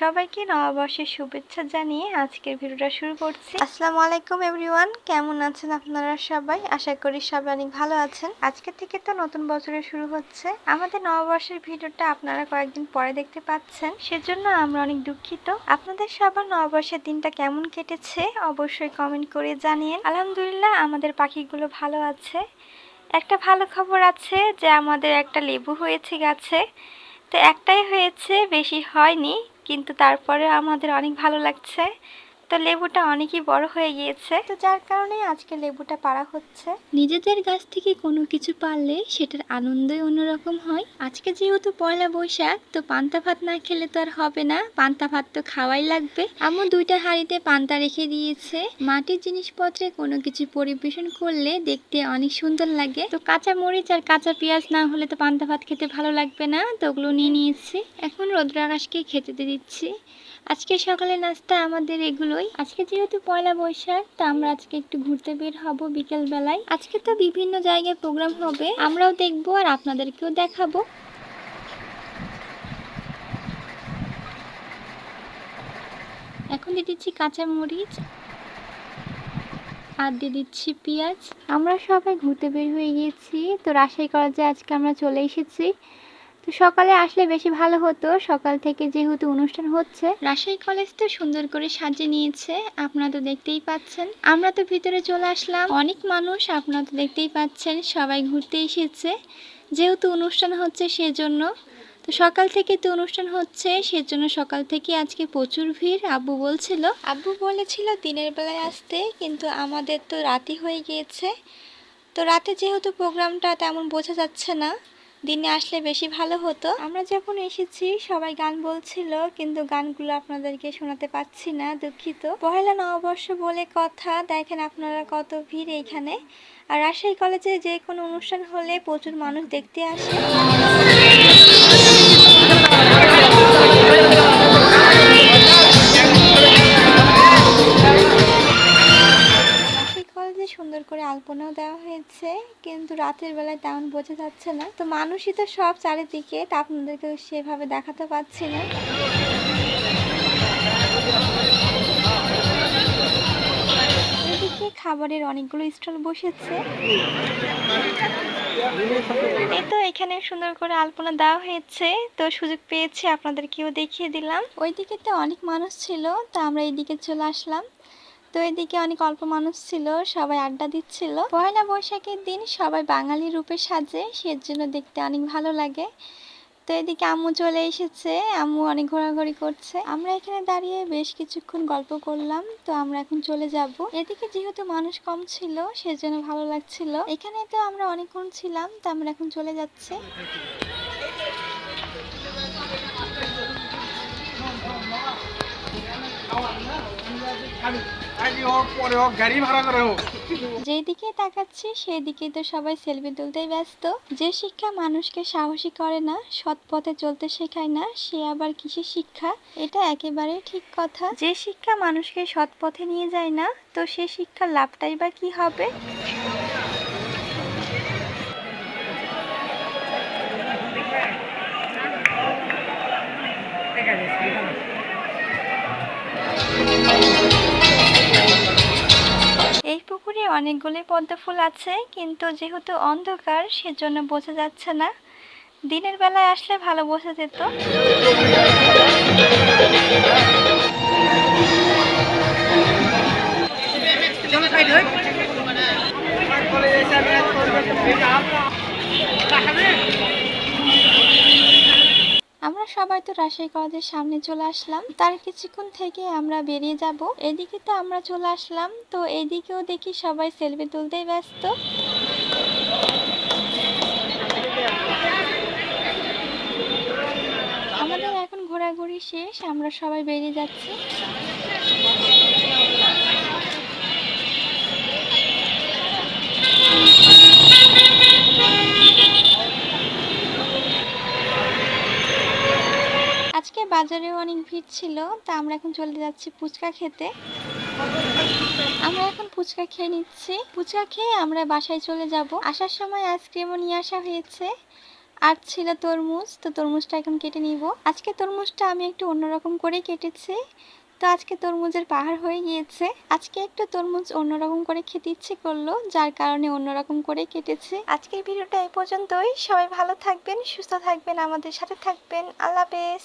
সবাইকে নববর্ষের শুভেচ্ছা জানিয়ে আজকের ভিডিওটা শুরু করছি। আসসালামু আলাইকুম এভরিওয়ান কেমন আছেন আপনারা সবাই? আশা করি সবাই অনেক ভালো আছেন। আজকে থেকে তো নতুন বছরের শুরু হচ্ছে। আমাদের নববর্ষের ভিডিওটা আপনারা কয়েকদিন পরে দেখতে পাচ্ছেন। সেজন্য আমরা অনেক দুঃখিত। আপনাদের সবার নববর্ষের দিনটা কেমন কেটেছে, অবশ্যই কমেন্ট করে জানিয়ে আলহামদুলিল্লাহ, আমাদের পাখিগুলো ভালো আছে। একটা ভালো খবর আছে যে, আমাদের একটা লেবু হয়েছে গাছে। তো একটাই হয়েছে, বেশি হয়নি। কিন্তু তারপরে আমাদের অনেক ভালো লাগছে। তো লেবুটা অনেকই বড় হয়ে গিয়েছে। তো যার কারণে আজকে লেবুটা পাড়া হচ্ছে। নিজেদের গাছ থেকে কোনো কিছু পারলে সেটার আনন্দই অন্যরকম হয়। আজকে যেহেতু পয়লা বৈশাখ, তো পান্তা ভাত না খেলে তো আর হবে না। পান্তা ভাত তো খাওয়াই লাগবে। আমার দুইটা হাঁড়িতে পান্তা রেখে দিয়েছে। মাটির জিনিসপত্রে কোনো কিছু পরিবেশন করলে দেখতে অনেক সুন্দর লাগে। তো কাঁচা মরিচ আর কাঁচা পেঁয়াজ না হলে তো পান্তা ভাত খেতে ভালো লাগবে না। তো ওগুলো নিয়ে নিয়েছি। এখন রৌদ্র আকাশকে খেতে দিচ্ছি। আজকে সকালে নাস্তা আমাদের এগুলোই। আজকে যেহেতু পয়লা বৈশাখ, তো আমরা আজকে একটু ঘুরতে বের হব বিকেল বেলায় আজকে তো বিভিন্ন জায়গায় প্রোগ্রাম হবে, আমরাও দেখব আর আপনাদেরকেও দেখাবো। এখন দিয়ে দিচ্ছি কাঁচা মরিচ আর দিয়ে দিচ্ছি পেঁয়াজ। আমরা সবাই ঘুরতে বের হয়ে গিয়েছি, তো রাজশাহী কলেজে আজকে আমরা চলে এসেছি। তো সকালে আসলে বেশি ভালো হতো। সকাল থেকে যেহেতু অনুষ্ঠান হচ্ছে। রাজশাহী কলেজ তো সুন্দর করে সাজিয়ে নিয়েছে। আপনারা তো দেখতেই পাচ্ছেন। আমরা তো ভিতরে চলে আসলাম। অনেক মানুষ আপনারা তো দেখতেই পাচ্ছেন। সবাই ঘুরতে এসেছে। যেহেতু অনুষ্ঠান হচ্ছে সেজন্য। তো সকাল থেকে তো অনুষ্ঠান হচ্ছে। সেজন্য সকাল থেকে আজকে প্রচুর ভিড়। আব্বু বলছিল আব্বু বলেছিল দিনের বেলায় আসতে কিন্তু আমাদের তো রাতি হয়ে গিয়েছে। তো রাতে যেহেতু প্রোগ্রামটা তেমন বোঝা যাচ্ছে না। দিনে আসলে বেশি ভালো হতো। আমরা যখন এসেছি, সবাই গান বলছিল, কিন্তু গানগুলো আপনাদেরকে শোনাতে পাচ্ছি না, দুঃখিত। পহেলা নববর্ষ বলে কথা, দেখেন আপনারা কত ভিড় এখানে। আর রাজশাহী কলেজে যে কোনো অনুষ্ঠান হলে প্রচুর মানুষ দেখতে আসে। কিন্তু রাতের বেলায় তেমন বোঝা যাচ্ছে না। তো মানুষই তো সব চারিদিকে তা আপনাদেরকে সেভাবে দেখাতে পাচ্ছি না। এদিকে খাবারের অনেকগুলো স্টল বসেছে। এই তো এখানে সুন্দর করে আলপনা দেওয়া হয়েছে। তো সুযোগ পেয়েছি আপনাদেরকেও দেখিয়ে দিলাম। ওইদিকে তো অনেক মানুষ ছিল, তো আমরা এইদিকে চলে আসলাম। তো এদিকে অনেক অল্প মানুষ ছিল, সবাই আড্ডা দিচ্ছিল। পয়লা বৈশাখের দিন সবাই বাঙালি রূপে সাজে, সেজন্য দেখতে অনেক ভালো লাগে। তো এদিকে আম্মু চলে এসেছে, আম্মু অনেক ঘোরাঘুরি করছে। আমরা এখানে দাঁড়িয়ে বেশ কিছুক্ষণ গল্প করলাম, তো আমরা এখন চলে যাব। এদিকে যেহেতু মানুষ কম ছিল, সেজন্য ভালো লাগছিল। এখানে তো আমরা অনেকক্ষণ ছিলাম, তো আমরা এখন চলে যাচ্ছি। আগে হোক যেদিকে তাকাচ্ছি সেদিকে তো সবাই সেলফি তুলতেই ব্যস্ত। যে শিক্ষা মানুষকে সাহসী করে না, সৎ পথে চলতে শেখায় না, সে আবার কিসের শিক্ষা? এটা একেবারে ঠিক কথা। যে শিক্ষা মানুষকে সৎ পথে নিয়ে যায় না, তো সে শিক্ষার লাভটাই বা কি হবে? পুকুরে অনেকগুলি পদ্ম ফুল আছে, কিন্তু যেহেতু অন্ধকার, সেজন্য বোঝা যাচ্ছে না। দিনের বেলায় আসলে ভালো বোঝা যেত। আমরা সবাই তো রাজশাহী কলেজের সামনে চলে আসলাম। তার কিছুক্ষণ থেকে আমরা বেরিয়ে যাব। এদিকে তো আমরা চলে আসলাম। তো এদিকেও দেখি সবাই সেলফি তুলতেই ব্যস্ত। আমাদের এখন ঘোরাঘুরি শেষ। আমরা সবাই বেরিয়ে যাচ্ছি আজকে বাজারেও অনেক ভিড় ছিল, তা আমরা এখন চলে যাচ্ছি ফুচকা খেতে। আমরা এখন ফুচকা খেয়ে নিচ্ছি। ফুচকা খেয়ে আমরা বাসায় চলে যাব। আসার সময় আইসক্রিমও নিয়ে আসা হয়েছে। আর ছিল তরমুজ, তো তরমুজটা এখন কেটে নিব। আজকে তরমুজটা আমি একটু অন্যরকম করেই কেটেছি। তো আজকে তরমুজের পাহাড় হয়ে গিয়েছে। আজকে একটু তরমুজ অন্যরকম করে খেতে ইচ্ছে করল, যার কারণে অন্যরকম করে কেটেছে। আজকের ভিডিওটা এই পর্যন্তই। সবাই ভালো থাকবেন, সুস্থ থাকবেন, আমাদের সাথে থাকবেন। আল্লাহ হাফেজ।